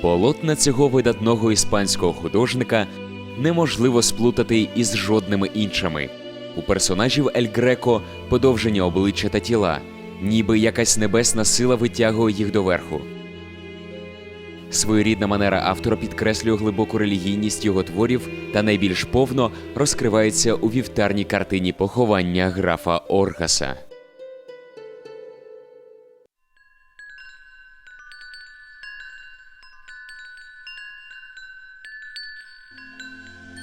Полотна цього видатного іспанського художника неможливо сплутати із жодними іншими. У персонажів Ель Греко подовжені обличчя та тіла, ніби якась небесна сила витягує їх доверху. Своєрідна манера автора підкреслює глибоку релігійність його творів та найбільш повно розкривається у вівтарній картині поховання графа Оргаса.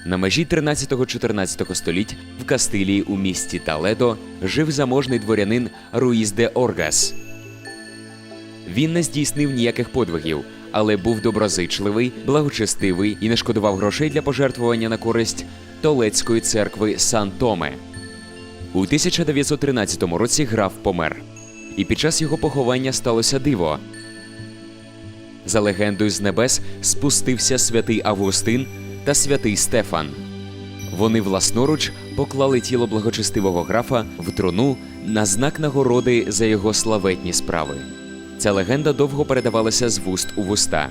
На межі 13-14 століть в Кастилії у місті Таледо жив заможний дворянин Руїз де Оргас. Він не здійснив ніяких подвигів, але був доброзичливий, благочестивий і не шкодував грошей для пожертвування на користь Толецької церкви Сан Томе. У 1913 році граф помер, і під час його поховання сталося диво. За легендою з небес спустився святий Августин та святий Стефан. Вони власноруч поклали тіло благочестивого графа в труну на знак нагороди за його славетні справи. Ця легенда довго передавалася з вуст у вуста.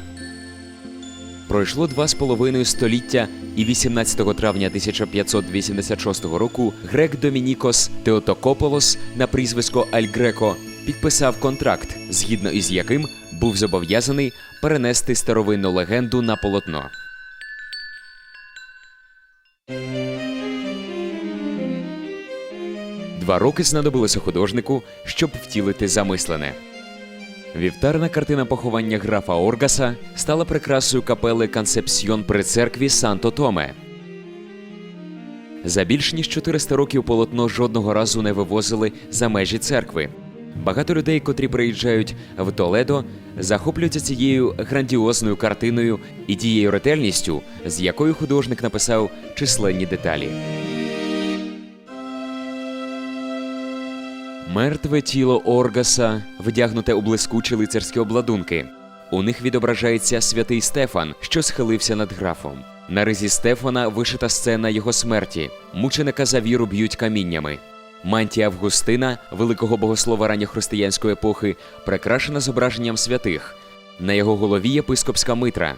Пройшло два з половиною століття, і 18 травня 1586 року грек Домінікос Теотокополос на прізвисько Аль Греко підписав контракт, згідно із яким був зобов'язаний перенести старовинну легенду на полотно. Два роки знадобилося художнику, щоб втілити замислене. Вівтарна картина поховання графа Оргаса стала прикрасою капели Концепсьйон при церкві Санто Томе. За більш ніж 400 років полотно жодного разу не вивозили за межі церкви. Багато людей, котрі приїжджають в Толедо, захоплюються цією грандіозною картиною і тією ретельністю, з якою художник написав численні деталі. Мертве тіло Оргаса вдягнуте у блискучі лицарські обладунки. У них відображається святий Стефан, що схилився над графом. На ризі Стефана вишита сцена його смерті. Мученика за віру б'ють каміннями. Мантія Августина, великого богослова ранньохристиянської епохи, прикрашена зображенням святих. На його голові єпископська митра.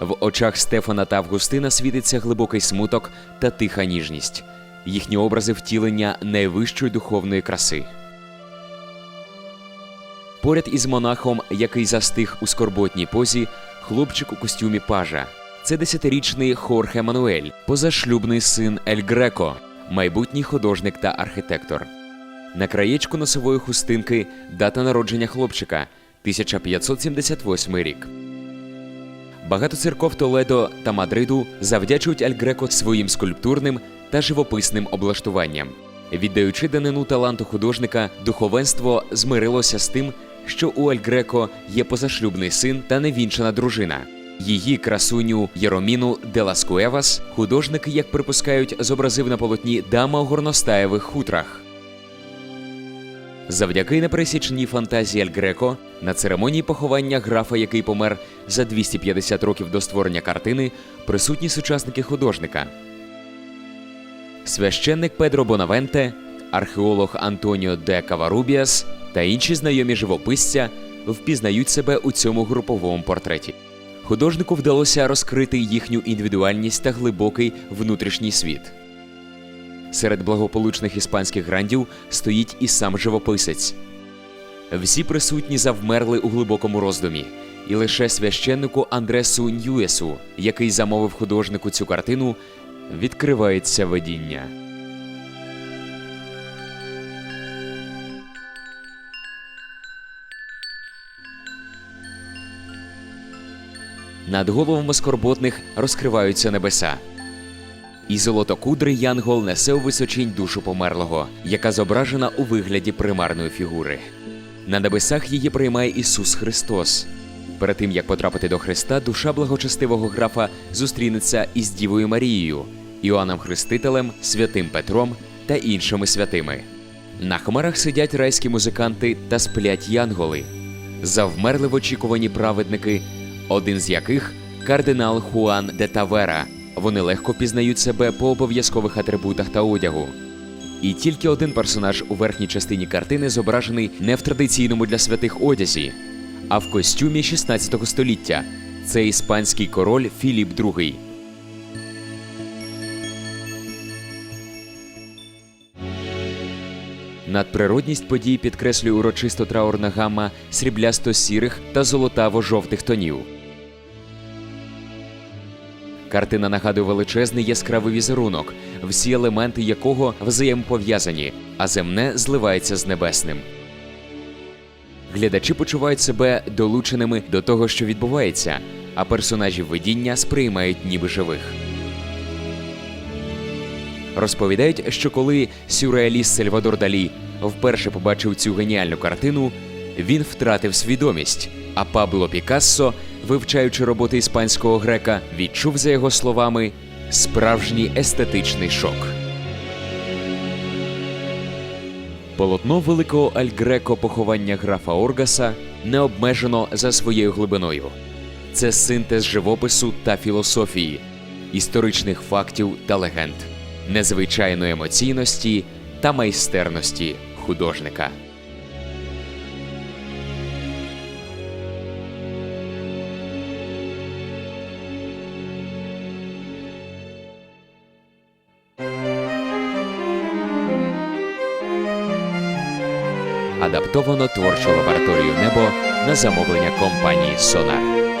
В очах Стефана та Августина світиться глибокий смуток та тиха ніжність. Їхні образи втілення найвищої духовної краси. Поряд із монахом, який застиг у скорботній позі, хлопчик у костюмі пажа. Це десятирічний Хорхе Мануель, позашлюбний син Ель Греко, майбутній художник та архітектор. На краєчку носової хустинки дата народження хлопчика 1578 рік. Багато церков Толедо та Мадриду завдячують Аль Греко своїм скульптурним та живописним облаштуванням. Віддаючи данину таланту художника, духовенство змирилося з тим, що у Аль Греко є позашлюбний син та невінчана дружина. Її красуню Єроміну де лас художник, як припускають, зобразив на полотні дама у горностаєвих хутрах. Завдяки непересічній фантазії Аль Греко на церемонії поховання графа, який помер за 250 років до створення картини, присутні сучасники художника. Священник Педро Бонавенте, археолог Антоніо де Каварубіас та інші знайомі живописця впізнають себе у цьому груповому портреті. Художнику вдалося розкрити їхню індивідуальність та глибокий внутрішній світ. Серед благополучних іспанських грандів стоїть і сам живописець. Всі присутні завмерли у глибокому роздумі, і лише священнику Андресу Ньюесу, який замовив художнику цю картину, відкривається видіння. Над головами скорботних розкриваються небеса. І золотокудрий янгол несе у височинь душу померлого, яка зображена у вигляді примарної фігури. На небесах її приймає Ісус Христос. Перед тим як потрапити до Христа, душа благочестивого графа зустрінеться із Дівою Марією, Іоанном Хрестителем, Святим Петром та іншими святими. На хмарах сидять райські музиканти та сплять янголи. Завмерли в очікуванні праведники, один з яких кардинал Хуан де Тавера. Вони легко пізнають себе по обов'язкових атрибутах та одягу. І тільки один персонаж у верхній частині картини зображений не в традиційному для святих одязі, а в костюмі 16 століття. Це іспанський король Філіп II. Надприродність подій підкреслює урочисто траурна гамма сріблясто-сірих та золотаво-жовтих тонів. Картина нагадує величезний яскравий візерунок, всі елементи якого взаємопов'язані, а земне зливається з небесним. Глядачі почувають себе долученими до того, що відбувається, а персонажі видіння сприймають ніби живих. Розповідають, що коли сюрреаліст Сальвадор Далі вперше побачив цю геніальну картину, він втратив свідомість. А Пабло Пікассо, вивчаючи роботи іспанського грека, відчув за його словами справжній естетичний шок. Полотно великого Альгреко поховання графа Оргаса не обмежено за своєю глибиною. Це синтез живопису та філософії, історичних фактів та легенд, незвичайної емоційності та майстерності художника. Адаптовано творчу лабораторію Небо на замовлення компанії Сонар.